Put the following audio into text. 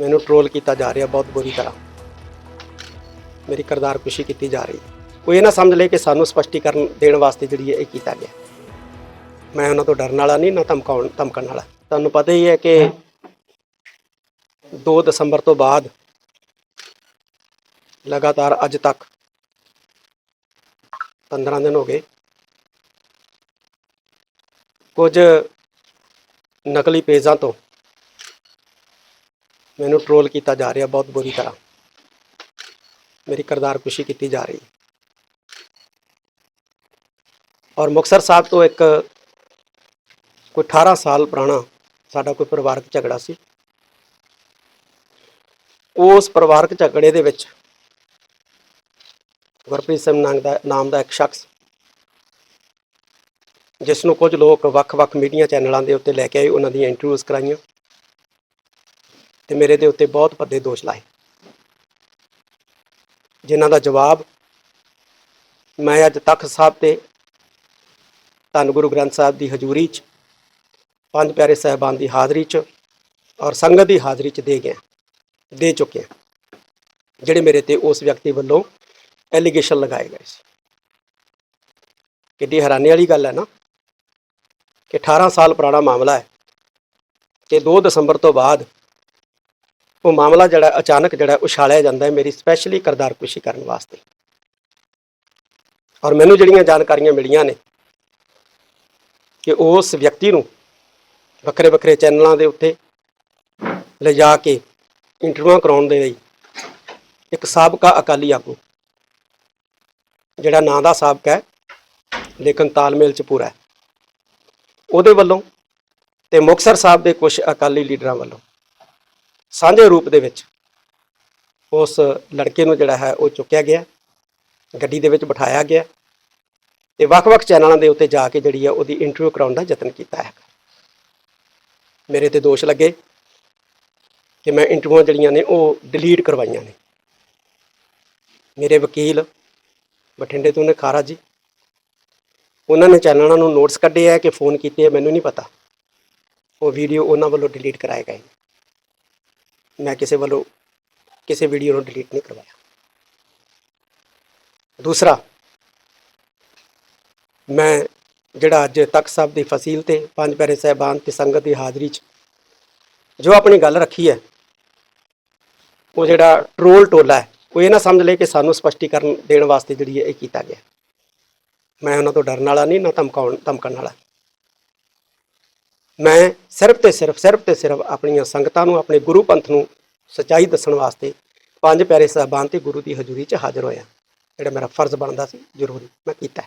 ਮੈਨੂੰ ਟ੍ਰੋਲ ਕੀਤਾ ਜਾ ਰਿਹਾ ਬਹੁਤ ਬੁਰੀ ਤਰ੍ਹਾਂ। ਮੇਰੀ ਕਰਦਾਰ ਕੁਸ਼ੀ ਕੀਤੀ ਜਾ ਰਹੀ। ਕੋਈ ਇਹ ਨਾ ਸਮਝ ਲਏ ਕਿ ਸਾਨੂੰ ਸਪਸ਼ਟੀਕਰਨ ਦੇਣ ਵਾਸਤੇ ਜਿਹੜੀ ਹੈ ਇਹ ਕੀਤਾ ਗਿਆ। ਮੈਂ ਉਹਨਾਂ ਤੋਂ ਡਰਨ ਵਾਲਾ ਨਹੀਂ, ਨਾ ਧਮਕਾਉਣ, ਧਮਕਣ ਵਾਲਾ। ਤੁਹਾਨੂੰ ਪਤਾ ਹੀ ਹੈ ਕਿ 2 ਦਸੰਬਰ ਤੋਂ ਬਾਅਦ ਲਗਾਤਾਰ ਅੱਜ ਤੱਕ 15 ਦਿਨ ਹੋ ਗਏ। ਕੁਝ ਨਕਲੀ ਪੇਜਾਂ ਤੋਂ ਮੈਨੂੰ ਟ੍ਰੋਲ ਕੀਤਾ ਜਾ ਰਿਹਾ ਬਹੁਤ ਬੁਰੀ ਤਰ੍ਹਾਂ। ਮੇਰੀ ਕਰਦਾਰ ਕੁਸ਼ੀ ਕੀਤੀ ਜਾ ਰਹੀ। ਔਰ ਮੁਕਤਸਰ ਸਾਹਿਬ ਤੋਂ ਇੱਕ ਕੋਈ 18 ਸਾਲ ਪੁਰਾਣਾ ਸਾਡਾ ਕੋਈ ਪਰਿਵਾਰਕ ਝਗੜਾ ਸੀ। ਉਸ ਪਰਿਵਾਰਕ ਝਗੜੇ ਦੇ ਵਿੱਚ ਗੁਰਪ੍ਰੀਤ ਸਿੰਘ ਨਾਮ ਦਾ ਨਾਮ ਦਾ ਇੱਕ ਸ਼ਖਸ ਜਿਸ ਨੂੰ ਕੁਝ ਲੋਕ ਵੱਖ-ਵੱਖ ਮੀਡੀਆ ਚੈਨਲਾਂ ਦੇ ਉੱਤੇ ਲੈ ਕੇ ਆਏ, ਉਹਨਾਂ ਦੀਆਂ ਇੰਟਰਵਿਊਜ਼ ਕਰਾਈਆਂ। ਤੇ ਮੇਰੇ ਦੇ ਉੱਤੇ ਬਹੁਤ ਵੱਡੇ ਦੋਸ਼ ਲਾਏ। ਜਿਨ੍ਹਾਂ ਦਾ ਜਵਾਬ ਮੈਂ ਅੱਜ ਤਖਤ ਸਾਹਿਬ ਤੇ ਧੰਨ ਗੁਰੂ ਗ੍ਰੰਥ ਸਾਹਿਬ ਦੀ ਹਜ਼ੂਰੀ 'ਚ, ਪੰਜ ਪਿਆਰੇ ਸਾਹਿਬਾਨ ਦੀ ਹਾਜ਼ਰੀ 'ਚ ਔਰ ਸੰਗਤ ਦੀ ਹਾਜ਼ਰੀ 'ਚ ਦੇ ਗਿਆ, ਦੇ ਚੁੱਕਿਆ, ਜਿਹੜੇ ਮੇਰੇ ਤੇ ਉਸ ਵਿਅਕਤੀ ਵੱਲੋਂ ਐਲੀਗੇਸ਼ਨ ਲਗਾਏ ਗਏ ਸੀ। ਕਿੱਡੀ ਹੈਰਾਨੀ ਵਾਲੀ ਗੱਲ ਹੈ ਨਾ ਕਿ 18 ਸਾਲ ਪੁਰਾਣਾ ਮਾਮਲਾ ਹੈ ਕਿ 2 ਦਸੰਬਰ ਤੋਂ ਬਾਅਦ ਉਹ ਮਾਮਲਾ ਜਿਹੜਾ ਅਚਾਨਕ ਜਿਹੜਾ ਉਛਾਲਿਆ ਜਾਂਦਾ ਹੈ ਮੇਰੀ ਸਪੈਸ਼ਲੀ ਕਰਦਾਰਕੁਸ਼ੀ ਕਰਨ ਵਾਸਤੇ। ਔਰ ਮੈਨੂੰ ਜਿਹੜੀਆਂ ਜਾਣਕਾਰੀਆਂ ਮਿਲੀਆਂ ਨੇ ਕਿ ਉਸ ਵਿਅਕਤੀ ਨੂੰ ਵੱਖਰੇ ਵੱਖਰੇ ਚੈਨਲਾਂ ਦੇ ਉੱਤੇ ਲਿਜਾ ਕੇ ਇੰਟਰਵਿਊ ਕਰਾਉਣ ਦੇ ਲਈ ਇੱਕ ਸਾਬਕਾ ਅਕਾਲੀ ਆਗੂ, ਜਿਹੜਾ ਨਾਂ ਦਾ ਸਾਬਕਾ ਹੈ ਲੇਕਿਨ ਤਾਲਮੇਲ ਚ ਪੂਰਾ ਹੈ। ਉਹਦੇ ਵੱਲੋਂ ਤੇ ਮੁਕਤਸਰ ਸਾਹਿਬ ਦੇ ਕੁਝ ਅਕਾਲੀ ਲੀਡਰਾਂ ਵੱਲੋਂ ਸਾਂਝੇ ਰੂਪ ਦੇ ਵਿੱਚ ਉਸ ਲੜਕੇ ਨੂੰ ਜਿਹੜਾ ਹੈ ਉਹ ਚੁੱਕਿਆ ਗਿਆ, ਗੱਡੀ ਦੇ ਵਿੱਚ ਬਿਠਾਇਆ ਗਿਆ ਤੇ ਵੱਖ-ਵੱਖ ਚੈਨਲਾਂ ਦੇ ਉੱਤੇ ਜਾ ਕੇ ਜਿਹੜੀ ਹੈ ਉਹਦੀ ਇੰਟਰਵਿਊ ਕਰਾਉਣ ਦਾ ਯਤਨ ਕੀਤਾ ਹੈ। ਮੇਰੇ ਤੇ ਦੋਸ਼ ਲੱਗੇ ਕਿ ਮੈਂ ਇੰਟਰਵਿਊਆਂ ਜਿਹੜੀਆਂ ਨੇ ਉਹ ਡਿਲੀਟ ਕਰਵਾਈਆਂ ਨੇ। ਮੇਰੇ ਵਕੀਲ ਬਠਿੰਡੇ ਤੋਂ ਨੇ ਖਾਰਾ ਜੀ, ਉਹਨਾਂ ਨੇ ਚੈਨਲਾਂ ਨੂੰ ਨੋਟਸ ਕੱਢੇ ਹੈ ਕਿ ਫੋਨ ਕੀਤੇ ਮੈਨੂੰ ਨਹੀਂ ਪਤਾ। ਉਹ ਵੀਡੀਓ ਉਹਨਾਂ ਵੱਲੋਂ ਡਿਲੀਟ ਕਰਾਏ ਗਏ ਮੈਂ ਕਿਸੇ ਵੱਲੋਂ ਕਿਸੇ ਵੀਡੀਓ ਨੂੰ ਡਿਲੀਟ ਨਹੀਂ ਕਰਵਾਇਆ। ਦੂਸਰਾ, ਮੈਂ ਜਿਹੜਾ ਅੱਜ ਤਖਤ ਸਾਹਿਬ ਦੀ ਫਸੀਲ ਤੇ ਪੰਜ ਪਿਆਰੇ ਸਾਹਿਬਾਨ ਤੇ ਸੰਗਤ ਦੀ ਹਾਜ਼ਰੀ 'ਚ ਜੋ ਆਪਣੀ ਗੱਲ ਰੱਖੀ ਹੈ, ਉਹ ਜਿਹੜਾ ਟ੍ਰੋਲ ਟੋਲਾ ਹੈ, ਉਹ ਇਹ ਨਾ ਸਮਝ ਲੇ ਕਿ ਸਾਨੂੰ ਸਪਸ਼ਟੀਕਰਨ ਦੇਣ ਵਾਸਤੇ ਜਿਹੜੀ ਹੈ ਇਹ ਕੀਤਾ ਗਿਆ। ਮੈਂ ਉਹਨਾਂ ਤੋਂ ਡਰਨ ਵਾਲਾ ਨਹੀਂ, ਨਾ ਧਮਕਾਉਣ, ਧਮਕਣ ਵਾਲਾ। ਮੈਂ ਸਿਰਫ ਤੇ ਸਿਰਫ ਸਿਰਫ ਤੇ ਸਿਰਫ ਆਪਣੀਆਂ ਸੰਗਤਾਂ ਨੂੰ, ਆਪਣੇ ਗੁਰੂ ਪੰਥ ਨੂੰ ਸਚਾਈ ਦੱਸਣ ਵਾਸਤੇ ਪੰਜ ਪਿਆਰੇ ਸਾਹਿਬਾਨ ਤੇ ਗੁਰੂ ਦੀ ਹਜ਼ੂਰੀ 'ਚ ਹਾਜ਼ਰ ਹੋਇਆ। ਜਿਹੜਾ ਮੇਰਾ ਫਰਜ਼ ਬਣਦਾ ਸੀ, ਜ਼ਰੂਰੀ ਮੈਂ ਕੀਤਾ।